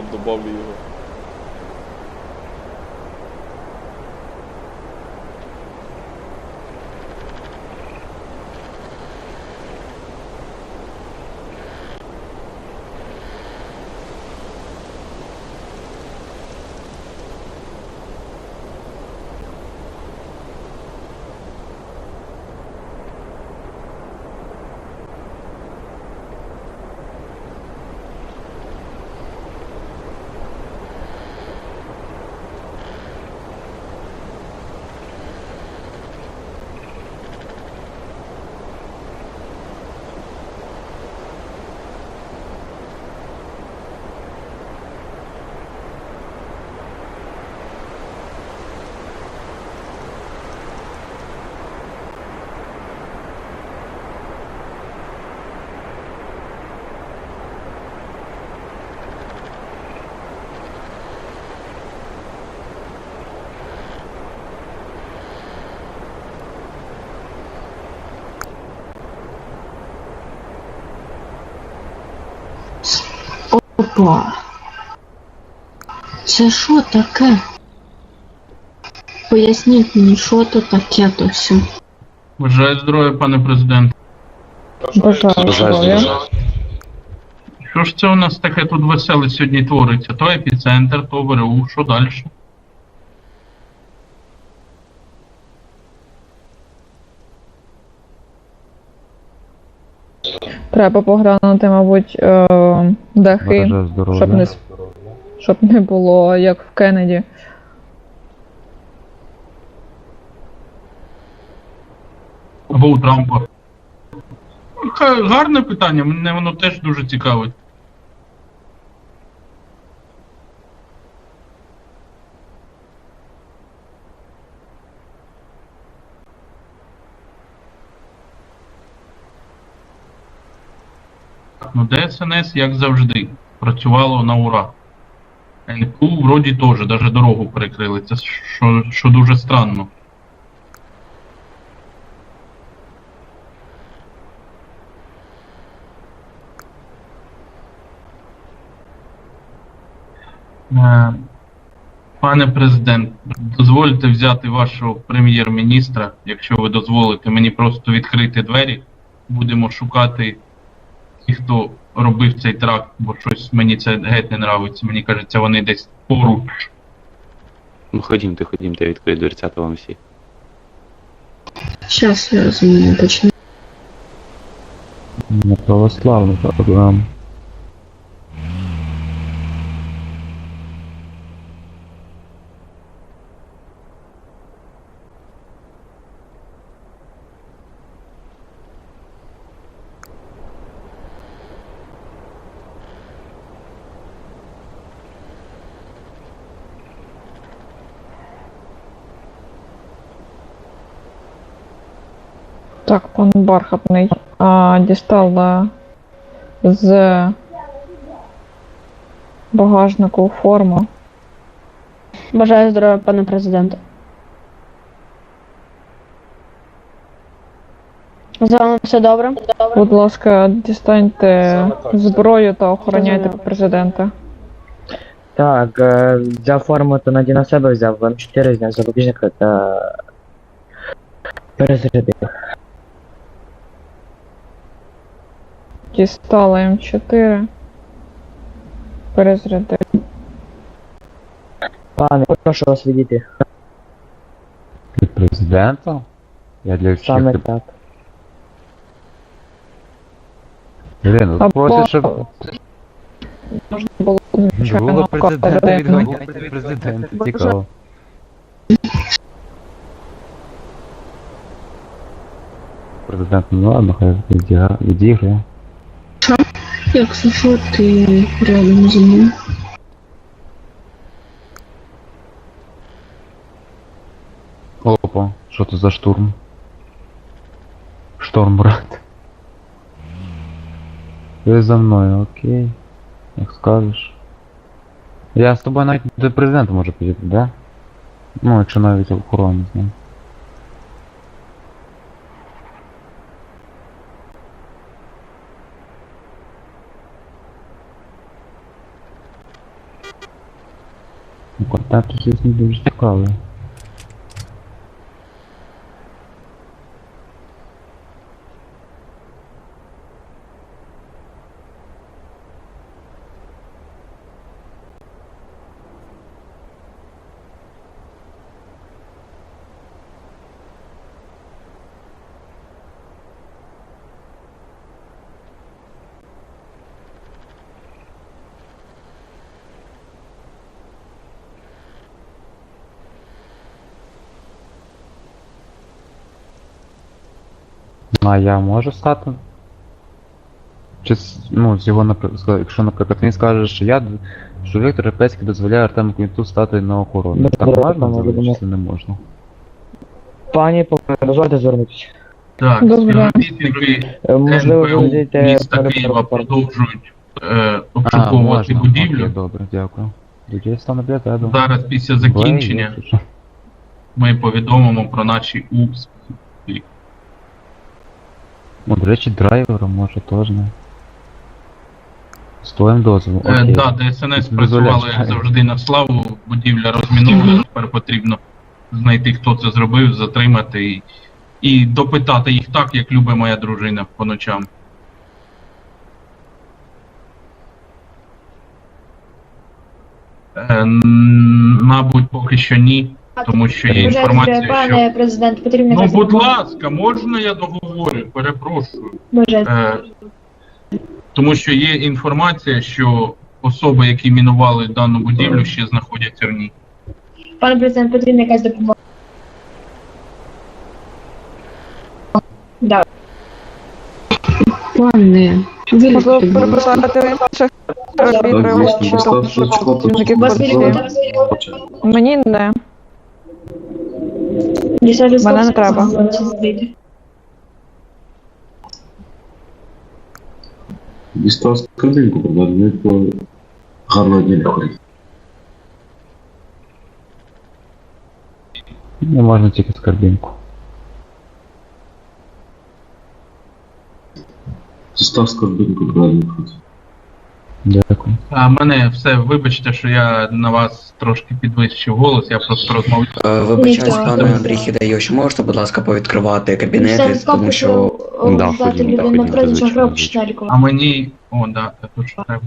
там добавлю його. Опа. Це що таке? Поясніть мені, що то таке то все. Бажаю здоров'я, пане президент. Бажаю здоров'я. Що ж це у нас таке тут веселе сьогодні твориться? То епіцентр, то ВРУ, що далі? Треба поглянути, мабуть, е, дахи, здоров'я. щоб не, с- щоб не було як в Кеннеді. Або у Трампа. Ха- Гарне питання, мене воно теж дуже цікавить. Ну, ДСНС, як завжди, працювало на ура. НПУ вроді теж, навіть дорогу перекрили. Це що, що дуже странно. Е, Пане президент, дозвольте взяти вашого прем'єр-міністра, якщо ви дозволите мені просто відкрити двері. Будемо шукати тих, хто робив цей тракт, бо щось мені це геть не нравиться. Мені кажеться, вони десь поруч. Ну ходімте, ходімте, я відкрию дверцята вам всі. Щас я розумію, почну. Не православний програм. Так, пан Бархатний а, дістала з багажнику форму. Бажаю здоров'я, пане президенте. З вами все добре? Будь ласка, дістаньте зброю та охороняйте президента. Так, е, взяв форму, то Наді на себе взяв, в М4 зняв запобіжника та перезарядив. Дістала М4. Перезарядив. Пане, прошу вас відійти. Від президента? Я для всіх. Саме ти- так. Ірина, Або- просиш, щоб Можна було, звичайно, другого президента вказати. відгукувати президента. Цікаво. Президент, ну ладно, хай відігра- відіграє. Якщо що, ти рядом зі мною. Опа, що це за штурм? Шторм, брат. Ти за мною, окей. Як скажеш. Я з тобою навіть до президента можу підійти, да? Ну, якщо навіть охорони з ним. Ну, Контент, звісно, дуже цікавий. Ну, а я можу стати? Чи ну, з його, наприклад, якщо, наприклад, він скаже, що я, що Віктор Репецький дозволяє Артему Квінту стати на охорону. Ну, Так добре, можна чи не можна? Пані, дозвольте звернутися. Так, співробітники Е, Можливо, НПУ міста Києва продовжують е, обшуковувати Окей, будівлю. добре, дякую. Тоді я стану біля тебе. Зараз після закінчення ми повідомимо про наші успіхи. Ну, до речі, драйвера може теж не. З твоїм дозволом. Е, Окей. да, ДСНС працювали дозволяє. завжди на славу, будівля розмінована, тепер потрібно знайти, хто це зробив, затримати і, і допитати їх так, як любить моя дружина по ночам. Е, мабуть, поки що ні, тому що є інформація, що. Пане президент, потрібно Ну, будь ласка, можна я договорю? Перепрошую. Боже, Е, тому що є інформація, що особи, які мінували дану будівлю, ще знаходяться в ній. пане президент, потрібна якась допомога. Да. Пане, Можливо, переписати інших робіт Мені не. Мене не треба. Дістав скарбинку, правда, не по гарного дня не ходить. Не можна тільки скарбінку. Дістав скарбинку, правда, не ходить. Дякую. А мене все, вибачте, що я на вас трошки підвищив голос, я просто розмовляю. Е, Вибачаюсь, Нічого. пане Андрій Хідайович, можете, будь ласка, повідкривати кабінети, тому що Да, ходімо, да, ходімо, напроти звичайно, гроб звичайно. А мені. О, да, це тут що треба.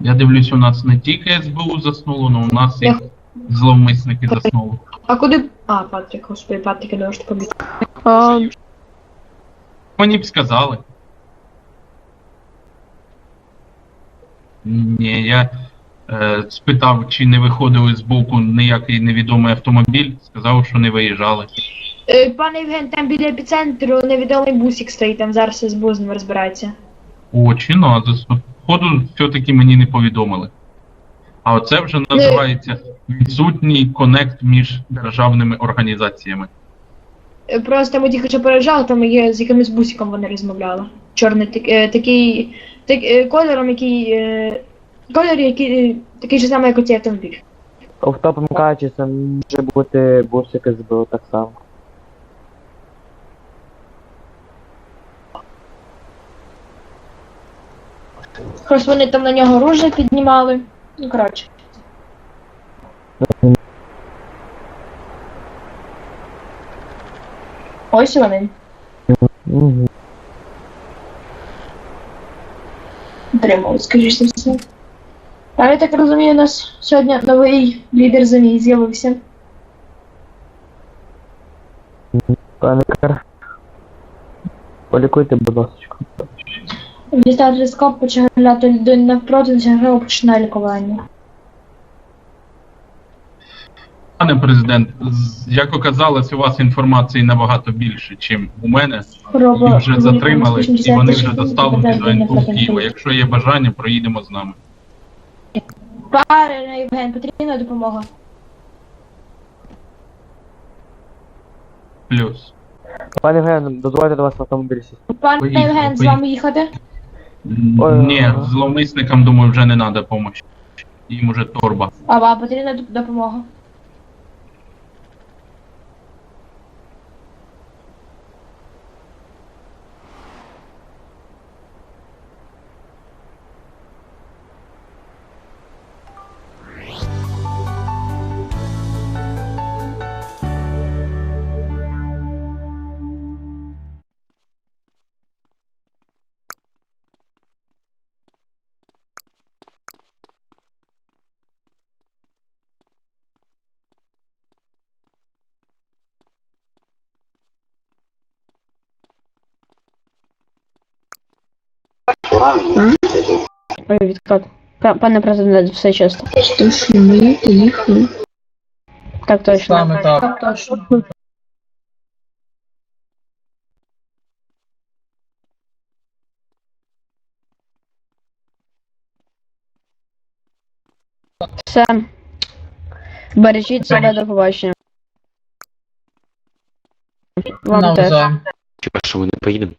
Я дивлюсь, у нас не тільки СБУ заснуло, але у нас і зловмисники заснули. А куди. А, Патрік, господи, Патрік, я думаю, що побіг. А, Мені б сказали. Ні, я е, спитав, чи не виходили з боку ніякий невідомий автомобіль, сказав, що не виїжджали. Е, Пане Євген, там біля епіцентру невідомий бусик стоїть, там зараз СБУ з ним розбирається. О, чи ну, а за походу все-таки мені не повідомили. А оце вже називається відсутній конект між державними організаціями. Просто ми тільки що переїжджали, там є з якимось бусиком вони розмовляли. Чорний так- е, такий так, е, кольором, який. е, Кольор, який такий же самий, як оцей автомобіль. Автопом кажучи, це може бути бусик СБУ так само. Просто вони там на нього оружие піднімали. Ну, коротше. Ось вони. Угу. Отримали, скажіть все. А я так розумію, у нас сьогодні новий лідер ЗМІ з'явився. Пане Кар. Полікуйте, будь ласка. Дістав телескоп, почав глядати людину навпроти, досягнув починає лікування. Пане президент, з- як оказалось, у вас інформації набагато більше, ніж у мене. Їх вже затримали, і вони вже доставлені до НПУ Києва. Якщо є бажання, проїдемо з нами. Пане Євген, потрібна допомога. Плюс. Пане Євген, дозвольте до вас в автомобіль сісти. Пане Поїхали, Євген, з вами їхати? Ні, зловмисникам, думаю, вже не треба допомоги. Їм уже торба. А вам потрібна допомога? Ой, відкат. Пане президент, все чисто. Точно, ми поїхали. Так точно. Саме так. Так, точно. Все. Бережіть себе до побачення. Вам теж. Хіба що ми не поїдемо?